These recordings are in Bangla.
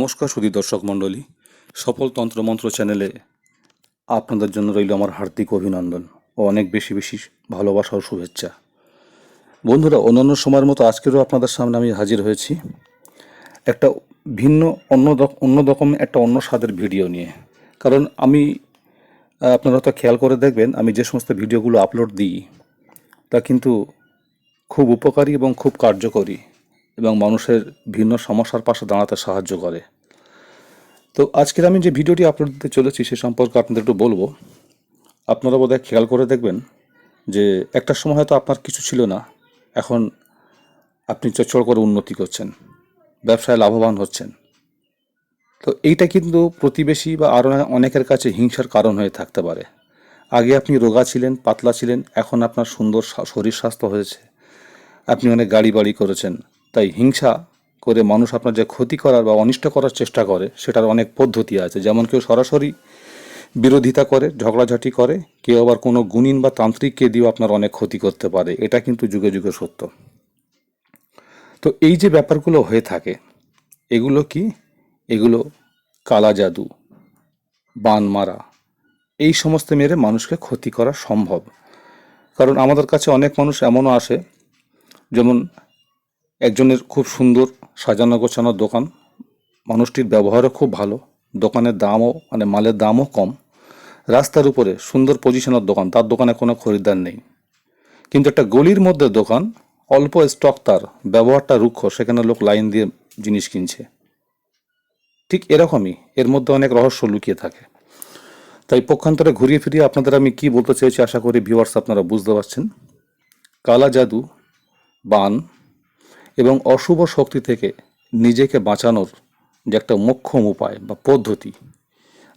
নমস্কার সুদী দর্শক মণ্ডলী। সফল তন্ত্রমন্ত্র চ্যানেলে আপনাদের জন্য রইল আমার হার্দিক অভিনন্দন ও অনেক বেশি বেশি ভালোবাসা ও শুভেচ্ছা। বন্ধুরা, অন্যান্য সময়ের মতো আজকেরও আপনাদের সামনে আমি হাজির হয়েছি একটা ভিন্ন, অন্য অন্য রকম একটা অন্য স্বাদের ভিডিও নিয়ে। কারণ আমি আপনারা তো খেয়াল করে দেখবেন, আমি যে সমস্ত ভিডিওগুলো আপলোড দিই, তা কিন্তু খুব উপকারী এবং খুব কার্যকরী। এবং মানুষের ভিন্ন সমস্যার পাশে দাঁড়াতে সাহায্য করে। তো আজকের আমি যে ভিডিওটি আপলোড দিতে চলেছি সে সম্পর্কে আপনাদের একটু বলব। আপনারা বোধহয় খেয়াল করে দেখবেন যে একটা সময় হয়তো আপনার কিছু ছিল না, এখন আপনি চচ্চড় করে উন্নতি করছেন, ব্যবসায় লাভবান হচ্ছেন। তো এইটা কিন্তু প্রতিবেশী বা আরও অনেকের কাছে হিংসার কারণ হয়ে থাকতে পারে। আগে আপনি রোগা ছিলেন, পাতলা ছিলেন, এখন আপনার সুন্দর শরীর স্বাস্থ্য হয়েছে। আপনি অনেক গাড়ি বাড়ি করেছেন তাই হিংসা করে মানুষ আপনার যে ক্ষতি করার বা অনিষ্ট করার চেষ্টা করে, সেটার অনেক পদ্ধতি আছে। যেমন কেউ সরাসরি বিরোধিতা করে, ঝগড়াঝাটি করে, কেউ আবার কোনো গুণিন বা তান্ত্রিককে দিয়েও আপনার অনেক ক্ষতি করতে পারে। এটা কিন্তু যুগে যুগে সত্য। তো এই যে ব্যাপারগুলো হয়ে থাকে, এগুলো কি? এগুলো কালা জাদু, বান মারা, এই সমস্ত মেরে মানুষকে ক্ষতি করা সম্ভব। কারণ আমাদের কাছে অনেক মানুষ এমনও আসে, যেমন একজনের খুব সুন্দর সাজানো গোছানো দোকান। মানুষটির ব্যবহারও খুব ভালো। দোকানের দামও মানে মালের দামও কম। রাস্তার উপরে সুন্দর পজিশনের দোকান। তার দোকানে কোনো খরিদ্দার নেই। কিন্তু একটা গলির মধ্যে দোকান, অল্প স্টক তার। ব্যবহারটা রুক্ষ। সেখানে লোক লাইন দিয়ে জিনিস কিনছে। ঠিক এরকমই। এর মধ্যে অনেক রহস্য লুকিয়ে থাকে। তাই পক্ষান্তরে ঘুরিয়ে ফিরিয়ে আপনাদের আমি কি বলতে চেয়েছি আশা করি ভিউয়ার্স আপনারা বুঝতে পারছেন। কালা জাদু, বান এবং অশুভ শক্তি থেকে নিজেকে বাঁচানোর যে একটা মোক্ষম উপায় বা পদ্ধতি।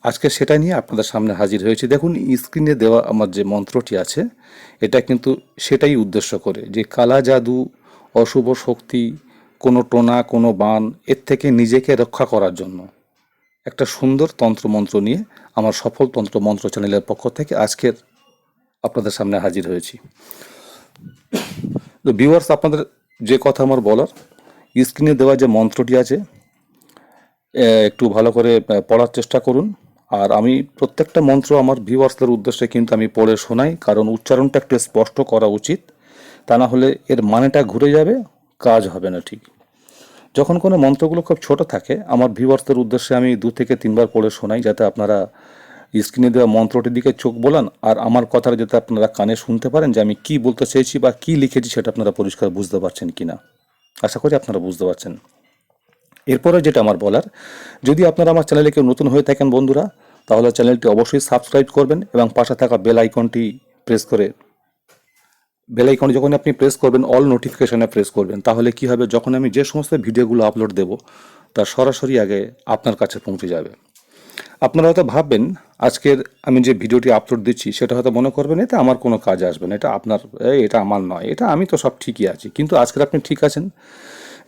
আজকে সেটা নিয়ে আপনাদের সামনে হাজির হয়েছি। দেখুন স্ক্রিনে দেওয়া আমার যে মন্ত্রটি আছে, এটা কিন্তু সেটাই উদ্দেশ্য করে যে কালা জাদু, অশুভ শক্তি, কোনো টোনা, কোনো বান, এর থেকে নিজেকে রক্ষা করার জন্য একটা সুন্দর তন্ত্রমন্ত্র নিয়ে আমার সফল তন্ত্রমন্ত্র চ্যানেলের পক্ষ থেকে আজকের আপনাদের সামনে হাজির হয়েছি। তো ভিউয়ার্স আপনাদের যে কথা আমার বলার স্ক্রিনে দেওয়া যে মন্ত্রটি আছে একটু ভালো করে পড়ার চেষ্টা করুন। আর আমি প্রত্যেকটা মন্ত্র আমার ভিউয়ার্সদের উদ্দেশ্যে কিন্তু আমি পড়ে শোনাই, কারণ উচ্চারণটা একটু স্পষ্ট করা উচিত। তা না হলে এর মানেটা ঘুরে যাবে, কাজ হবে না ঠিক। যখন কোনো মন্ত্রগুলো খুব ছোট থাকে, আমার ভিউয়ার্সদের উদ্দেশ্যে আমি দু থেকে তিনবার পড়ে শোনাই, যাতে আপনারা স্ক্রিনে দেওয়া মন্ত্রটির দিকে চোখ বলান আর আমার কথাটা যাতে আপনারা কানে শুনতে পারেন যে আমি কি বলতে চেয়েছি বা কি লিখেছি সেটা আপনারা পরিষ্কার বুঝতে পারছেন কিনা। আশা করি আপনারা বুঝতে পারছেন। এরপরে যেটা আমার বলার, যদি আপনারা আমার চ্যানেলে কেউ নতুন হয়ে থাকেন বন্ধুরা, তাহলে চ্যানেলটি অবশ্যই সাবস্ক্রাইব করবেন এবং পাশে থাকা বেল আইকনটি প্রেস করে, বেল আইকন যখন আপনি প্রেস করবেন, অল নোটিফিকেশনে প্রেস করবেন, তাহলে কি হবে? যখন আমি যে সমস্ত ভিডিওগুলো আপলোড দেব, তা সরাসরি আগে আপনার কাছে পৌঁছে যাবে। আপনারা হয়তো ভাববেন, আজকের আমি যে ভিডিওটি আপলোড দিচ্ছি, সেটা হয়তো মনে করবেন, এটা আমার কোনো কাজ আসবে না, এটা আপনার এটা আমার নয়, এটা আমি তো সব ঠিকই আছি। কিন্তু আজকের আপনি ঠিক আছেন।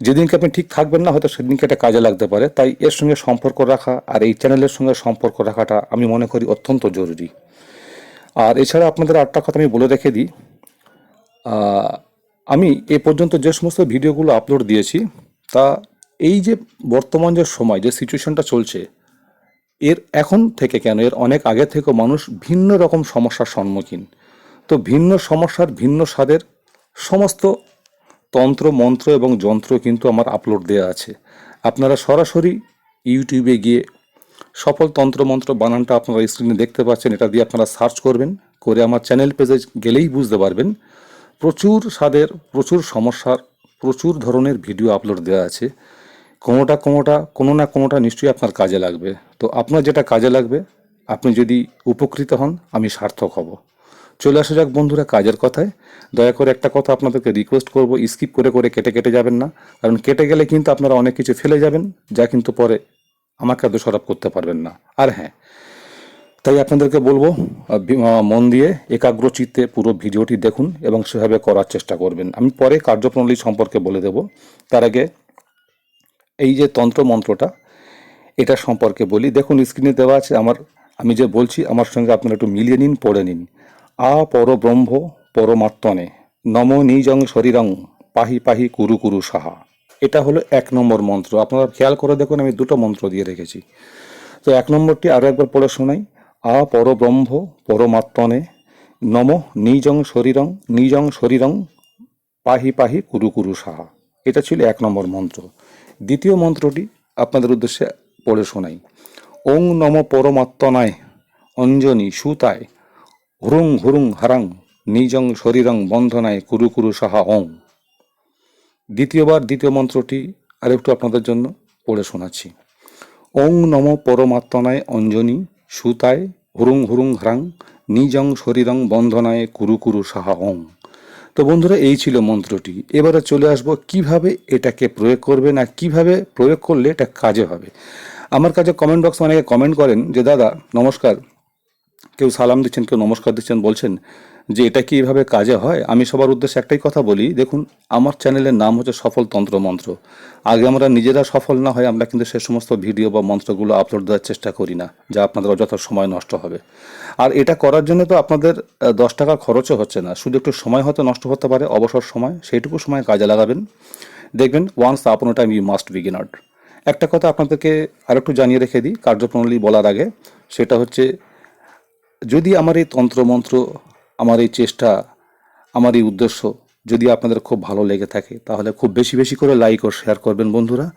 যেদিনকে আপনি ঠিক থাকবেন না, হয়তো সেদিনকে এটা কাজে লাগতে পারে। তাই এর সঙ্গে সম্পর্ক রাখা আর এই চ্যানেলের সঙ্গে সম্পর্ক রাখাটা আমি মনে করি অত্যন্ত জরুরি। আর এছাড়া আপনাদের আটটা কথা আমি বলে রেখে দিই আমি এ পর্যন্ত যে সমস্ত ভিডিওগুলো আপলোড দিয়েছি, তা এই যে বর্তমান যে সময়, যে সিচুয়েশনটা চলছে এর এখন থেকে কেন? এর অনেক আগে থেকেও মানুষ ভিন্ন রকম সমস্যার সম্মুখীন। তো ভিন্ন সমস্যার ভিন্ন স্বাদের সমস্ত তন্ত্র, মন্ত্র এবং যন্ত্র কিন্তু আমার আপলোড দেওয়া আছে। আপনারা সরাসরি ইউটিউবে গিয়ে সফল তন্ত্র, মন্ত্র, বানানটা আপনারা স্ক্রিনে দেখতে পাচ্ছেন। এটা দিয়ে আপনারা সার্চ করবেন। করে আমার চ্যানেল পেজে গেলেই বুঝতে পারবেন। প্রচুর স্বাদের, প্রচুর সমস্যার, প্রচুর ধরনের ভিডিও আপলোড দেওয়া আছে। কোনোটা কোনোটা, কোনো না কোনোটা নিশ্চয়ই আপনার কাজে লাগবে। তো আপনার যেটা কাজে লাগবে, আপনি যদি উপকৃত হন, আমি সার্থক হব। চলে আসা যাক বন্ধুরা কাজের কথায়। দয়া করে একটা কথা আপনাদেরকে রিকোয়েস্ট করব স্কিপ করে করে কেটে কেটে যাবেন না। কারণ কেটে গেলে কিন্তু আপনারা অনেক কিছু ফেলে যাবেন, যা কিন্তু পরে আমাকে দোষারোপ করতে পারবেন না। আর হ্যাঁ তাই আপনাদেরকে বলব মন দিয়ে একাগ্র চিত্তে পুরো ভিডিওটি দেখুন এবং সেভাবে করার চেষ্টা করবেন। আমি পরে কার্যপ্রণালী সম্পর্কে বলে দেব। তার আগে এই যে তন্ত্র মন্ত্রটা এটা সম্পর্কে বলি। দেখুন স্ক্রিনে দেওয়া আছে আমার, আমি যে বলছি, আমার সঙ্গে আপনারা একটু মিলিয়ে নিন, পড়ে নিন। আ পর ব্রহ্ম পরমাত্মনে, নম নিজং শরীরং, পাহি পাহি কুরু কুরু সাহা। এটা হলো এক নম্বর মন্ত্র। আপনারা খেয়াল করে দেখুন, আমি দুটো মন্ত্র দিয়ে রেখেছি। তো এক নম্বরটি আরও একবার পড়ে শোনাই। আ পর ব্রহ্ম পরমাত্মনে, নম নিজং শরীরং নিজং শরীরং, পাহি পাহি কুরু কুরু সাহা। এটা ছিল এক নম্বর মন্ত্র। দ্বিতীয় মন্ত্রটি আপনাদের উদ্দেশ্যে পড়ে শোনাই। ওং নম পরমাত্মনায় অঞ্জনী সুতায় হুরুং হুরুং হারাং নিজং শরীরং বন্ধনায় কুরু কুরু সাহা ওং। দ্বিতীয়বার দ্বিতীয় মন্ত্রটি আরেকটু আপনাদের জন্য পড়ে শোনাচ্ছি। ওং নম পরমাত্মনায় অঞ্জনী সুতায় হুরুং হুরুং হ্রাং নিজং শরীরং বন্ধনায় কুরু কুরু সাহা ওং। তো বন্ধুরা, এই ছিল মন্ত্রটি। এবারে চলে আসব কীভাবে এটাকে প্রয়োগ করবে না কীভাবে প্রয়োগ করলে এটা কাজে হবে। আমার কাছে কমেন্ট বক্স অনেকে কমেন্ট করেন যে, দাদা, নমস্কার। কেউ সালাম দিচ্ছেন, কেউ নমস্কার দিচ্ছেন, বলছেন যে এটা কি এভাবে কাজে হয়? আমি সবার উদ্দেশ্যে একটাই কথা বলি, দেখুন, আমার চ্যানেলের নাম হচ্ছে সফল তন্ত্র মন্ত্র। আগে আমরা নিজেরা সফল না হয় আমরা কিন্তু সে সমস্ত ভিডিও বা মন্ত্রগুলো আপলোড দেওয়ার চেষ্টা করি না, যা আপনাদের অযথা সময় নষ্ট হবে। আর এটা করার জন্য তো আপনাদের দশ টাকা খরচও হচ্ছে না। শুধু একটু সময় হয়তো নষ্ট হতে পারে, অবসর সময়, সেইটুকু সময় কাজে লাগাবেন। দেখবেন once upon time you must begin out একটা কথা আপনাদেরকে আরেকটু জানিয়ে রেখে দিই, কার্যপ্রণালী বলার আগে, সেটা হচ্ছে, যদি আমার এই তন্ত্রমন্ত্র আমার এই চেষ্টা, আমার এই উদ্দেশ্য যদি আপনাদের খুব ভালো লেগে থাকে, তাহলে খুব বেশি বেশি করে লাইক ও শেয়ার করবেন বন্ধুরা।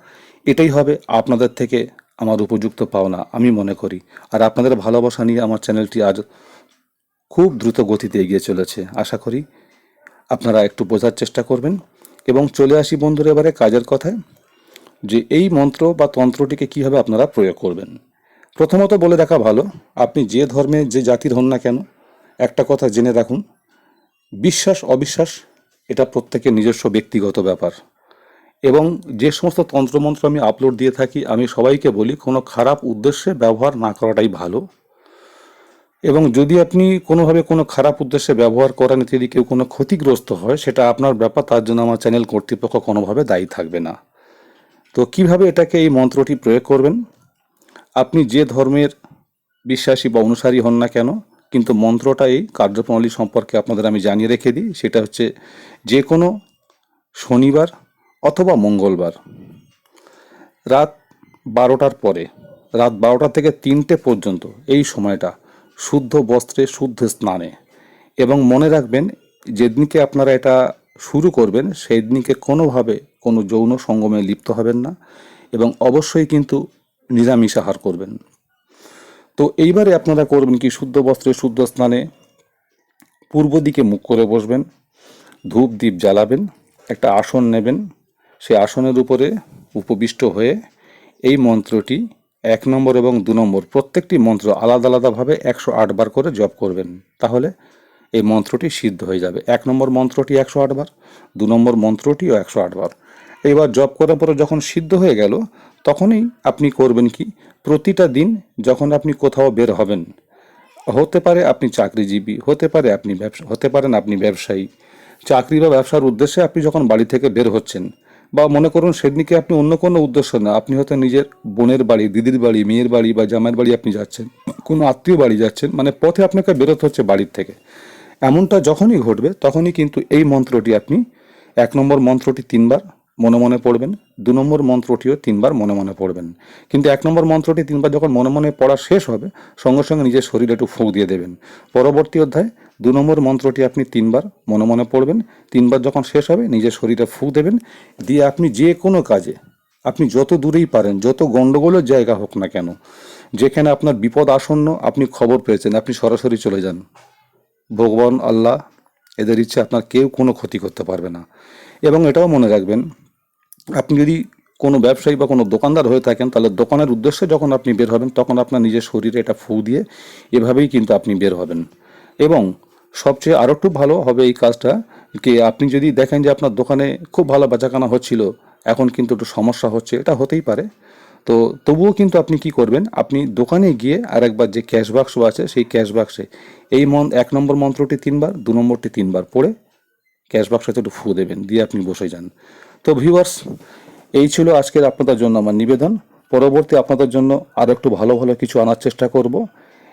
এটাই হবে আপনাদের থেকে আমার উপযুক্ত পাওনা, আমি মনে করি। আর আপনাদের ভালোবাসা নিয়ে আমার চ্যানেলটি আজ খুব দ্রুত গতিতে এগিয়ে চলেছে। আশা করি আপনারা একটু বোঝার চেষ্টা করবেন। এবং চলে আসি বন্ধুরা এবারে কাজের কথায়, যে এই মন্ত্র বা তন্ত্রটিকে কীভাবে আপনারা প্রয়োগ করবেন। প্রথমত বলে রাখা ভালো, আপনি যে ধর্মে, যে জাতির হন না কেন একটা কথা জেনে রাখুন, বিশ্বাস, অবিশ্বাস, এটা প্রত্যেকের নিজস্ব ব্যক্তিগত ব্যাপার। এবং যে সমস্ত তন্ত্রমন্ত্র আমি আপলোড দিয়ে থাকি, আমি সবাইকে বলি, কোনো খারাপ উদ্দেশ্যে ব্যবহার না করাটাই ভালো। এবং যদি আপনি কোনোভাবে কোনো খারাপ উদ্দেশ্যে ব্যবহার করেন, যদি কেউ কোনো ক্ষতিগ্রস্ত হয়, সেটা আপনার ব্যাপার, তার জন্য আমার চ্যানেল কর্তৃপক্ষ কোনোভাবে দায়ী থাকবে না। তো কীভাবে এটাকে এই মন্ত্রটি প্রয়োগ করবেন? আপনি যে ধর্মের বিশ্বাসী বা অনুসারী হন না কেন কিন্তু মন্ত্রটা এই কার্যপ্রণালী সম্পর্কে আপনাদের আমি জানিয়ে রেখে দিই, সেটা হচ্ছে যে কোনো শনিবার অথবা মঙ্গলবার, রাত বারোটার পরে, রাত বারোটা থেকে তিনটে পর্যন্ত এই সময়টা শুদ্ধ বস্ত্রে, শুদ্ধ স্নানে। এবং মনে রাখবেন, যেদিনকে আপনারা এটা শুরু করবেন সেই দিনকে কোনোভাবে কোনো যৌন সঙ্গমে লিপ্ত হবেন না এবং অবশ্যই কিন্তু নিরামিষ আহার করবেন। তো এইবারে আপনারা করবেন কি, শুদ্ধ বস্ত্রে, শুদ্ধ স্নানে পূর্ব দিকে মুখ করে বসবেন, ধূপ দ্বীপ জ্বালাবেন, একটা আসন নেবেন। সেই আসনের উপরে উপবিষ্ট হয়ে এই মন্ত্রটি এক নম্বর এবং দু নম্বর প্রত্যেকটি মন্ত্র আলাদা আলাদাভাবে একশো বার করে জপ করবেন, তাহলে এই মন্ত্রটি সিদ্ধ হয়ে যাবে। এক নম্বর মন্ত্রটি একশো বার, দু নম্বর মন্ত্রটিও একশো বার। এবার জপ করার পরে যখন সিদ্ধ হয়ে গেল তখনই আপনি করবেন কি? প্রতিটা দিন যখন আপনি কোথাও বের হবেন, হতে পারে আপনি চাকরিজীবী, হতে পারে আপনি ব্যবসা, হতে পারেন আপনি ব্যবসায়ী। চাকরি বা ব্যবসার উদ্দেশ্যে আপনি যখন বাড়ি থেকে বের হচ্ছেন বা মনে করুন সেদিনকে আপনি অন্য কোনো উদ্দেশ্য না, আপনি হয়তো নিজের বোনের বাড়ি, দিদির বাড়ি, মেয়ের বাড়ি বা জামাইয়ের বাড়ি আপনি যাচ্ছেন, কোনো আত্মীয় বাড়ি যাচ্ছেন মানে পথে আপনাকে বেরোতে হচ্ছে বাড়ির থেকে। এমনটা যখনই ঘটবে তখনই কিন্তু এই মন্ত্রটি আপনি, এক নম্বর মন্ত্রটি তিনবার মনে মনে পড়বেন। দু নম্বর মন্ত্রটিও তিনবার মনে মনে পড়বেন। কিন্তু এক নম্বর মন্ত্রটি তিনবার যখন মনে মনে পড়া শেষ হবে, সঙ্গে সঙ্গে নিজের শরীরে একটু ফুঁ দিয়ে দেবেন। পরবর্তী অধ্যায়, দু নম্বর মন্ত্রটি আপনি তিনবার মনে মনে পড়বেন। তিনবার যখন শেষ হবে, নিজের শরীরে ফুঁক দেবেন। দিয়ে আপনি যে কোনো কাজে, আপনি যত দূরেই পারেন, যত গণ্ডগোলের জায়গা হোক না কেন, যেখানে আপনার বিপদ আসন্ন, আপনি খবর পেয়েছেন, আপনি সরাসরি চলে যান। ভগবান, আল্লাহ, এদের ইচ্ছে আপনার কেউ কোনো ক্ষতি করতে পারবে না। এবং এটাও মনে রাখবেন আপনি যদি কোনো ব্যবসায়ী বা কোনো দোকানদার হয়ে থাকেন, তাহলে দোকানের উদ্দেশ্যে যখন আপনি বের হবেন, তখন আপনার নিজের শরীরে এটা ফু দিয়ে এভাবেই কিন্তু আপনি বের হবেন। এবং সবচেয়ে আরও একটু ভালো হবে এই কাজটা, কি আপনি যদি দেখেন যে আপনার দোকানে খুব ভালো বেচাকেনা হচ্ছিল, এখন কিন্তু একটু সমস্যা হচ্ছে, এটা হতেই পারে। তো তবুও কিন্তু আপনি কি করবেন, আপনি দোকানে গিয়ে আরেকবার যে ক্যাশ বাক্স আছে, সেই ক্যাশ বাক্সে এই মন, এক নম্বর মন্ত্রটি তিনবার, দু নম্বরটি তিনবার পড়ে ক্যাশ বাক্সে একটু ফু দেবেন, দিয়ে আপনি বসে যান। তো ভিউয়ার্স এই ছিল আজকের আপনাদের জন্য আমার নিবেদন। পরবর্তী আপনাদের জন্য আর একটু ভালো ভালো কিছু আনার চেষ্টা করব।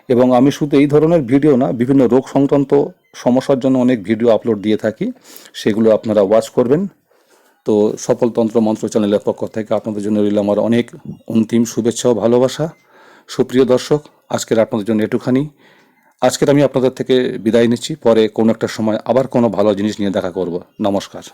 এবং আমি শুধু এই ধরনের ভিডিও না, বিভিন্ন রোগ সংক্রান্ত সমস্যার জন্য অনেক ভিডিও আপলোড দিয়ে থাকি, সেগুলো আপনারা ওয়াচ করবেন। তো সফলতন্ত্র মন্ত্র চ্যানেলের পক্ষ থেকে আপনাদের জন্য রইল আমার অনেক অন্তিম শুভেচ্ছা ও ভালোবাসা। সুপ্রিয় দর্শক, আজকের আপনাদের জন্য এটুখানি। আজকের আমি আপনাদের থেকে বিদায় নিচ্ছি, পরে কোনো একটা সময় আবার কোনো ভালো জিনিস নিয়ে দেখা করব। নমস্কার।